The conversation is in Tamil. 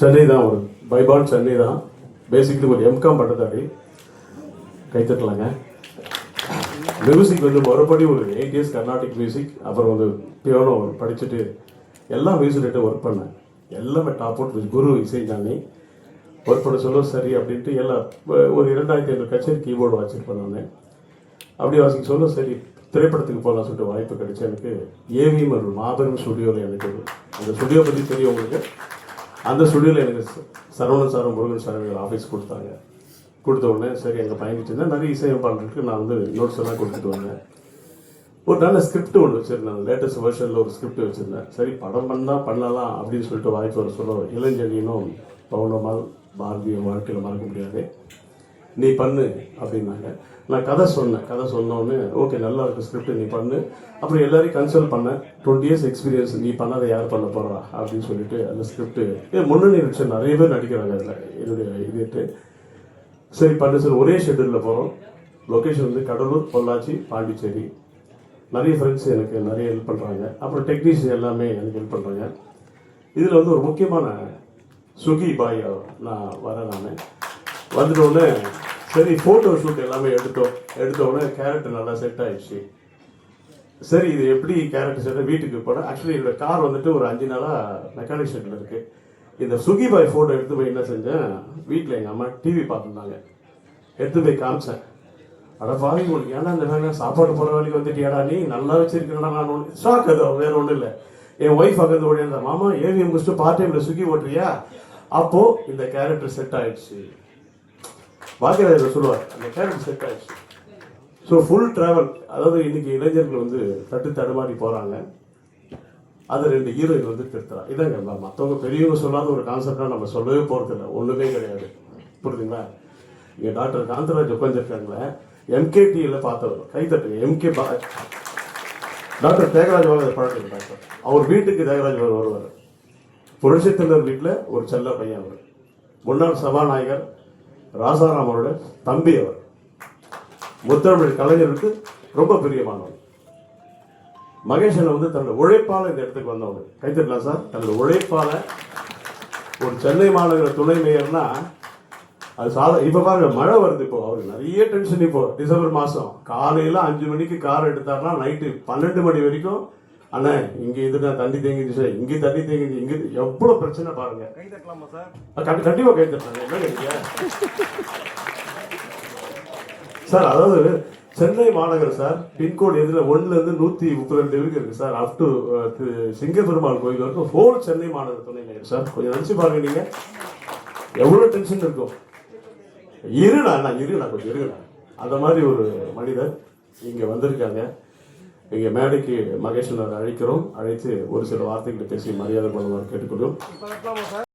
சென்னை தான் ஒரு பைபால் சென்னை தான். பேசிக்கலி ஒரு எம்காம் பட்டதாரி. கைத்தட்டலாங்க மியூசிக் வந்து மறுபடியும் ஒரு எயிட் இயர்ஸ் கர்நாடிக் மியூசிக் அப்புறம் வந்து பியானோ படிச்சுட்டு எல்லா மியூசிக்கிட்ட ஒர்க் பண்ணேன். எல்லாமே top out with Guru Isaignani. Work பண்ண சொல்ல சரி அப்படின்ட்டு எல்லாம் ஒரு இரண்டாயிரத்தி ஐநூறு கச்சேரி கீபோர்டு வாசிருப்பேன் நான். அப்படி வாசிக்க சொல்ல சரி திரைப்படத்துக்கு போகலாம் சொல்லிட்டு வாய்ப்பு கிடைச்சி எனக்கு. ஏவிஎம் ஒரு மாபெரும் ஸ்டுடியோவில் எனக்கு அந்த ஸ்டுடியோ பற்றி தெரியும் உங்களுக்கு? அந்த ஸ்டுடியோவில் எனக்கு சரவணன் சாரும் முருகன் சார் எங்கள் ஆஃபீஸ் கொடுத்தாங்க. கொடுத்த உடனே சரி எங்கள் பயணிட்டு இருந்தால் நிறைய இசையமைப்பாளர்களுக்கு நான் வந்து நோட்ஸ் எல்லாம் கொடுத்துட்டு வந்தேன். ஒரு நல்ல ஸ்கிரிப்ட் ஒன்று வச்சுருந்தேன். லேட்டஸ்ட் வெர்ஷனில் ஒரு ஸ்கிரிப்ட் வச்சுருந்தேன். சரி படம் பண்ணால் பண்ணலாம் அப்படின்னு சொல்லிட்டு வாய்ப்பு வர சொல்ல இளஞ்செழியனும் பவுனமால் பாரதிய வாழ்க்கையில் மறக்க முடியாது. நீ பண்ணு அப்படின்னாங்க. நான் கதை சொன்னேன். கதை சொன்ன ஓகே நல்லா இருக்கு ஸ்கிரிப்ட் நீ பண்ணு. அப்புறம் எல்லாரையும் கன்சல்ட் பண்ணேன். டுவெண்ட்டி இயர்ஸ் எக்ஸ்பீரியன்ஸ் நீ பண்ணாத யார் பண்ண போகிறா அப்படின்னு சொல்லிட்டு அந்த ஸ்கிரிப்ட் முன்னணி நடிச்ச நிறைய பேர் நடிக்கிறாங்க அதில். என்னுடைய இதுட்டு சரி பண்ணு. சார் ஒரே ஷெட்யூலில் போகிறோம் லொக்கேஷன் வந்து கடலூர் பொள்ளாச்சி பாண்டிச்சேரி. நிறைய ஃப்ரெண்ட்ஸ் எனக்கு நிறைய ஹெல்ப் பண்ணுறாங்க அப்புறம் டெக்னீஷியன் எல்லாமே எனக்கு ஹெல்ப் பண்ணுறாங்க இதில் வந்து ஒரு முக்கியமான சுகி பாய் நான் வரேன் நான். வந்துட்ட சரி ஃபோட்டோ ஷூட் எல்லாமே எடுத்தோம். எடுத்தோடனே கேரக்டர் நல்லா செட் ஆயிடுச்சு. சரி இது எப்படி கேரக்டர் செட் வீட்டுக்கு போனால் ஆக்சுவலி என்னோட கார் வந்துட்டு ஒரு அஞ்சு நாளாக மெக்கானிக் ஷெட்டில் இருக்கு. இந்த சுகி பாய் ஃபோட்டோ எடுத்து போய் என்ன செஞ்சேன்? வீட்டில் எங்கள் அம்மா டிவி பார்த்துருந்தாங்க. எடுத்து போய் காமிச்சேன். அட பாவி உங்களுக்கு ஏன்னா இந்த வேலை? சாப்பாடு போகிற வேலைக்கு வந்துட்டியாடா நீ? நல்லா வச்சிருக்கேன்டா நான் ஒன்று ஷாக் அது வேற ஒன்றும் இல்லை. என் ஒய்ஃப் அங்கே ஓடியாந்த மாமா ஏவிஎம் முடிச்சுட்டு பார்ட் டைமில் சுகி ஓட்டுறியா? அப்போது இந்த கேரக்டர் செட் ஆயிடுச்சு. பாக்கியராஜர் சொல்லுவார் அந்த கேரக்டர் செட் ஆயிடுச்சு. ஸோ ஃபுல் ட்ராவல் அதாவது இன்னைக்கு இளைஞர்கள் வந்து தட்டு தடுமாறி போகிறாங்க அது ரெண்டு ஹீரோயின் வந்து திருத்தலாம். இதாங்க மற்றவங்க பெரியவங்க சொல்லாத ஒரு கான்செப்டாக நம்ம சொல்லவே போகிறதில்ல ஒன்றுமே கிடையாது. புரியுதுங்களா? இங்கே டாக்டர் காந்தராஜ் உட்காந்துருக்காங்களே எம்கேடியில் பார்த்தவர் கைத்தட்டுங்க எம்கே பா டாக்டர் தியாகராஜ் வாங்க பழக்கம் டாக்டர் அவர் வீட்டுக்கு தியாகராஜ் அவர் வருவார். புரட்சித்தலைவர் வீட்டில் ஒரு செல்ல பையன் அவர். முன்னாள் சபாநாயகர் ராசாராம் அவரோட தம்பி அவர். முத்தமிழ் கலைஞருக்கு ரொம்ப பிரியமானவர். மகேஷன் வந்து தன்னோட உழைப்பால் இந்த இடத்துக்கு வந்தவங்க. கைத்தட்டலாம் சார்? தன்னோட உழைப்பால் ஒரு சென்னை மாநகர துணை மேயர்னா அது சாதா இப்போ பாருங்க மழை வருது இப்போ. அவருக்கு நிறைய டென்ஷன் இப்போ. டிசம்பர் மாதம் காலையில் அஞ்சு மணிக்கு கார் எடுத்தாருன்னா நைட்டு பன்னெண்டு மணி வரைக்கும் அண்ணா இங்க இதுனா தண்ணி தேங்கிடுச்சு இங்க தண்ணி தேங்கிடுச்சு இங்க எவ்வளவு பிரச்சனை பாருங்க. கை தட்டலாமா சார்? கண்டிப்பா கை தட்டுறாங்க என்ன கேட்டீங்க சார் அதாவது சென்னை மாநகர் சார் பின்கோடு எதிர ஒண்ணுல இருந்து நூத்தி முப்பத்தி ரெண்டு வரைக்கும் இருக்கு சார். அப் டு சிங்கப்பெருமாள் கோயில் வரைக்கும் ஹோல் சென்னை மாநகர் துணை மேயர் சார். கொஞ்சம் நினைச்சு பாருங்க நீங்க. எவ்வளவு டென்ஷன் இருக்கும்? இருடா நான் இருடா கொஞ்சம் இருடா. அந்த மாதிரி ஒரு மனிதர் இங்க வந்திருக்காங்க. இங்க மேடைக்கு மகேஷனர் அழைக்கிறோம். அழைத்து ஒரு சில வார்த்தைகளை பேசி மரியாதை பண்ணுவார் கேட்டுக்கொள்வோம்